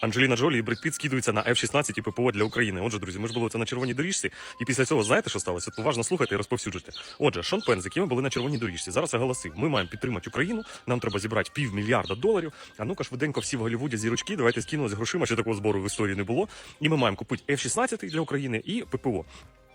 Анджеліна Джолі і Бред Піт скидуються на F-16 і ППО для України. Отже, друзі, ми ж були це на червоній доріжці, і після цього знаєте, що сталося? Поважно слухайте і розповсюджуйте. Отже, Шон Пен, з яким ми були на червоній доріжці, зараз оголосив, ми маємо підтримати Україну. Нам треба зібрати півмільярда доларів. А ну-ка швиденько всі в Голлівуді зірочки. Давайте скинули з грошима, що такого збору в історії не було. І ми маємо купити F-16 для України і ППО.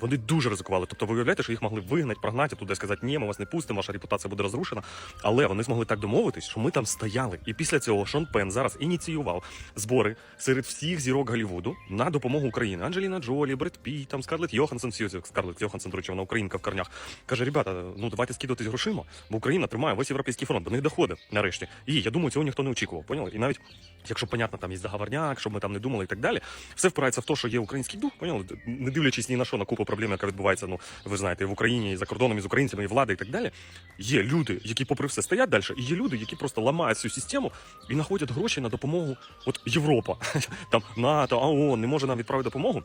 Вони дуже ризикували. Тобто, ви уявляєте, що їх могли вигнати, прогнати туди, сказати, ні, ми вас не пустимо, ваша репутація буде розрушена. Але вони змогли так домовитись, що ми там стояли. І після цього Шон Пен зараз ініціював збори серед всіх зірок Голлівуду на допомогу Україні. Анджеліна Джолі, Бред Піт, там Скарлетт Йоханссон, Скарлетт Йоханссон, речі, вона українка в корнях. Каже, ребята, ну давайте скидуватись грошима, бо Україна тримає весь європейський фронт, до них доходить нарешті. І я думаю, цього ніхто не очікував. Поняли? І навіть якщо понятно, там є договорняк, щоб ми там не думали і так далі, все впирається в те, що є український дух, поняли? Не дивлячись ні на що на купу проблем, яка відбувається, ну ви знаєте, в Україні і за кордоном, і з українцями, і влади, і так далі. Є люди, які, попри все, стоять далі, і є люди, які просто ламають цю систему і знаходять гроші на допомогу. От Європа, там НАТО, ООН не може нам відправити допомогу.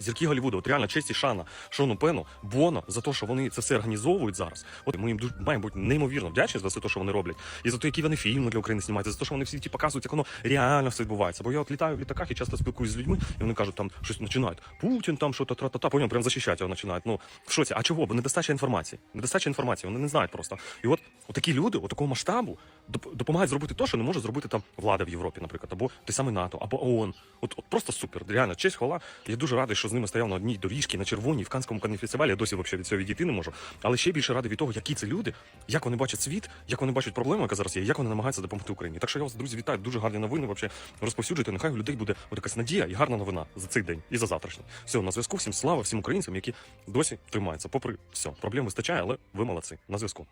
Зірки Голлівуду, от реально честь і шана Шону Пену, Боно за те, що вони це все організовують зараз. От ми їм дуже маємо бути неймовірно вдячні за все те, що вони роблять, і за те, які вони фільми для України знімають, за те, що вони всі ті показують, як воно реально все відбувається. Бо я от літаю в літаках і часто спілкуюся з людьми, і вони кажуть, там щось починають. Путін там що то тра-та-та, потім прям захищати його починають. Ну в шоці. А чого? Бо недостача інформації. Недостача інформації, вони не знають просто. І от, от такі люди, от такого масштабу, допомагають зробити те, що не може зробити там влада в Європі, наприклад, або той самий НАТО, або ООН. От, от просто супер. Реально, честь, хвала. Я дуже радий, що з ними стояв на одній доріжці на червоній в Канському фестивалі. Я досі взагалі від цього відійти не можу. Але ще більше радий від того, які це люди, як вони бачать світ, як вони бачать проблему, яка зараз є, як вони намагаються допомогти Україні. Так що я вас, друзі, вітаю. Дуже гарні новини. Вообще розповсюджуйте. Нехай у людей буде якась надія і гарна новина за цей день і за завтрашній. Все, на зв'язку. Всім слава, всім українцям, які досі тримаються. Попри все, проблем вистачає, але ви молодці. На зв'язку.